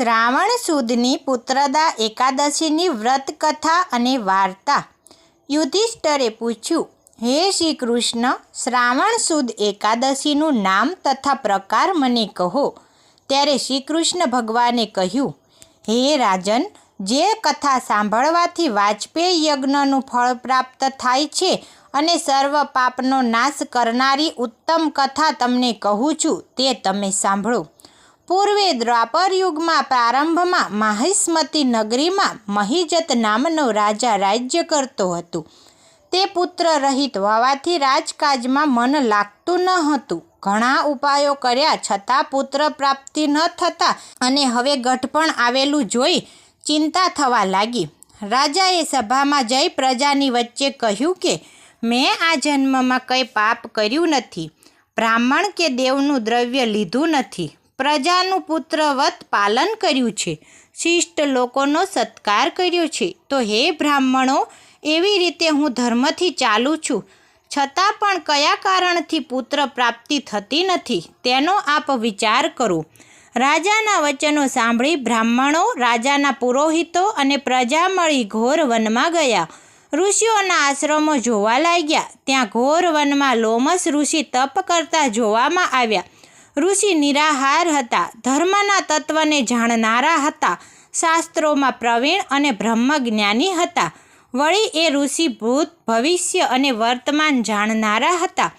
શ્રાવણ સુદની પુત્રદા એકાદશીની વ્રત કથા અને વાર્તા. યુધિષ્ઠરે પૂછ્યું, હે શ્રી કૃષ્ણ શ્રાવણ સુદ એકાદશીનું નામ તથા પ્રકાર મને કહો. ત્યારે શ્રી કૃષ્ણ ભગવાને કહ્યું, હે રાજન, જે કથા સાંભળવાથી વાજપેયી યજ્ઞનું ફળ પ્રાપ્ત થાય છે અને સર્વ પાપનો નાશ કરનારી ઉત્તમ કથા તમને કહું છું, તે તમે સાંભળો. પૂર્વે દ્વાપર યુગમાં પ્રારંભમાં માહિષ્મતી નગરીમાં મહિજત નામનો રાજા રાજ્ય કરતો હતો. તે પુત્ર રહિત હોવાથી રાજકાજમાં મન લાગતું ન હતું. ઘણા ઉપાયો કર્યા છતાં પુત્ર પ્રાપ્તિ ન થતાં અને હવે ગઠપણ આવેલું જોઈ ચિંતા થવા લાગી. રાજાએ સભામાં જઈ પ્રજાની વચ્ચે કહ્યું કે, મેં આ જન્મમાં કંઈ પાપ કર્યું નથી. બ્રાહ્મણ કે દેવનું દ્રવ્ય લીધું નથી. પ્રજાનું પુત્રવત પાલન કર્યું છે. શિષ્ટ લોકોનો સત્કાર કર્યો છે. તો હે બ્રાહ્મણો, એવી રીતે હું ધર્મથી ચાલું છું. છતાં પણ કયા કારણથી પુત્ર પ્રાપ્તિ થતી નથી, તેનો આપ વિચાર કરો. રાજાના વચનો સાંભળી બ્રાહ્મણો રાજાના પુરોહિતો અને પ્રજા મળી ઘોર વનમાં ગયા. ઋષિઓના આશ્રમો જોવા લાગ્યા. ત્યાં ઘોર વનમાં લોમસ ઋષિ તપ કરતા જોવામાં આવ્યા. ઋષિ નિરાહાર હતા. ધર્મના તત્વને જાણનારા હતા. શાસ્ત્રોમાં પ્રવીણ અને બ્રહ્મજ્ઞાની હતા. વળી એ ઋષિ ભૂત ભવિષ્ય અને વર્તમાન જાણનારા હતા.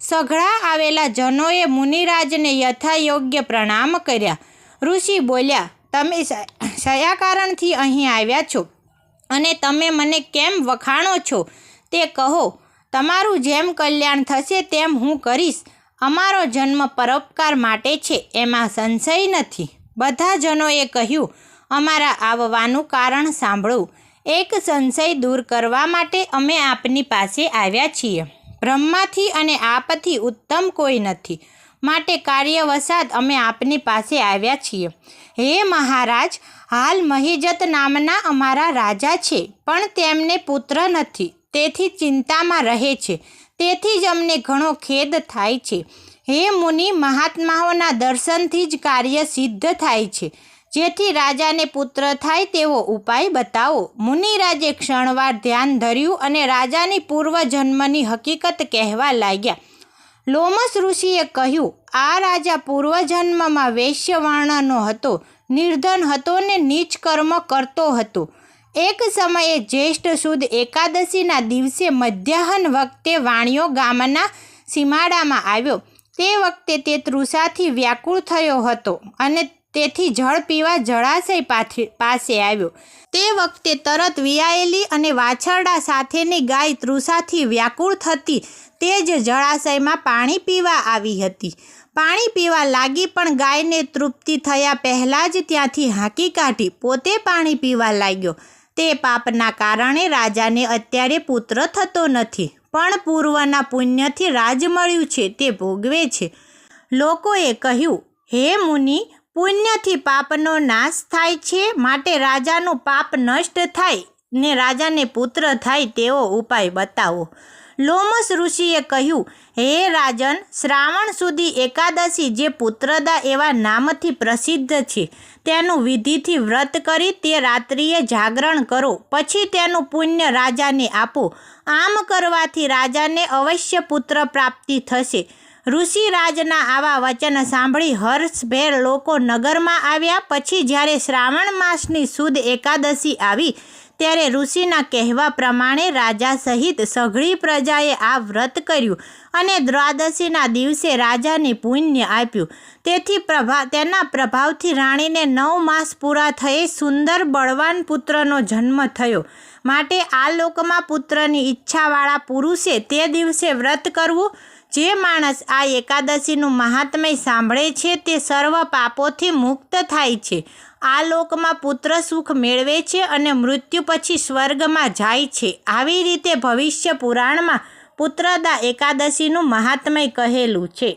સઘળા આવેલા જનોએ મુનિરાજને યથાયોગ્ય પ્રણામ કર્યા. ઋષિ બોલ્યા, તમે શયા કારણથી અહીં આવ્યા છો અને તમે મને કેમ વખાણો છો? તે કહો, તમારું જેમ કલ્યાણ થશે તેમ હું કરીશ. અમારો જન્મ પરોપકાર માટે છે, એમાં સંશય નથી. બધા જનોએ કહ્યું, અમારા આવવાનું કારણ સાંભળો. એક સંશય દૂર કરવા માટે અમે આપની પાસે આવ્યા છીએ. બ્રહ્માથી અને આપથી ઉત્તમ કોઈ નથી. માટે કાર્યવસાદ અમે આપની પાસે આવ્યા છીએ. હે મહારાજ, હાલ મહિજત નામના અમારા રાજા છે, પણ તેમને પુત્ર નથી. તેથી ચિંતામાં રહે છે. તેથી જ અમને ઘણો ખેદ થાય છે. હે મુનિ, મહાત્માઓના દર્શનથી જ કાર્ય સિદ્ધ થાય છે. જેથી રાજાને પુત્ર થાય તેવો ઉપાય બતાવો. મુનિરાજે ક્ષણવાર ધ્યાન ધર્યું અને રાજાની પૂર્વજન્મની હકીકત કહેવા લાગ્યા. લોમસ ઋષિએ કહ્યું, આ રાજા પૂર્વજન્મમાં વૈશ્યવર્ણનો હતો. નિર્ધન હતો ને નીચ કર્મ કરતો હતો. એક સમયે જ્યેષ્ઠ સુદ એકાદશીના દિવસે મધ્યાહન વખતે વાણિયો ગામના સીમાડામાં આવ્યો. તે વખતે તે તૃષાથી વ્યાકુળ થયો હતો અને તેથી જળ પીવા જળાશય પાસે આવ્યો. તે વખતે તરત વિયાયેલી અને વાછરડા સાથેની ગાય તૃષાથી વ્યાકુળ થતી તે જ જળાશયમાં પાણી પીવા આવી હતી. પાણી પીવા લાગી પણ ગાયને તૃપ્તિ થયા પહેલાં જ ત્યાંથી હાંકી કાઢી, પોતે પાણી પીવા લાગ્યો. તે પાપના કારણે રાજાને અત્યારે પુત્ર થતો નથી, પણ પૂર્વના પુણ્યથી રાજ મળ્યું છે તે ભોગવે છે. લોકોએ કહ્યું, હે મુનિ, પુણ્યથી પાપનો નાશ થાય છે, માટે રાજાનું પાપ નષ્ટ થાય ને રાજાને પુત્ર થાય તેવો ઉપાય બતાવો. લોમસ ઋષિએ કહ્યું, હે રાજન, શ્રાવણ સુધી એકાદશી જે પુત્રદા એવા નામથી પ્રસિદ્ધ છે, તેનું વિધિથી વ્રત કરી તે રાત્રિએ જાગરણ કરો, પછી તેનું પુણ્ય રાજાને આપો. આમ કરવાથી રાજાને અવશ્ય પુત્ર પ્રાપ્તિ થશે. ઋષિરાજના આવા વચન સાંભળી હર્ષભેર લોકો નગરમાં આવ્યા. પછી જ્યારે શ્રાવણ માસની સુદ એકાદશી આવી ત્યારે ઋષિના કહેવા પ્રમાણે રાજા સહિત સઘળી પ્રજાએ આ વ્રત કર્યું અને દ્વાદશીના દિવસે રાજાને પુણ્ય આપ્યું. તેથી પ્રભા, તેના પ્રભાવથી રાણીને નવ માસ પૂરા થયે સુંદર બળવાન પુત્રનો જન્મ થયો. માટે આ લોકમાં પુત્રની ઈચ્છાવાળા પુરુષે તે દિવસે વ્રત કરવું જે માણસ આ એકાદશીનું મહાત્મય સાંભળે છે તે સર્વ પાપોથી મુક્ત થાય છે. આ લોકમાં પુત્ર સુખ મેળવે છે અને મૃત્યુ પછી સ્વર્ગમાં જાય છે. આવી રીતે ભવિષ્ય પુરાણમાં પુત્રદા એકાદશીનું મહાત્મય કહેલું છે.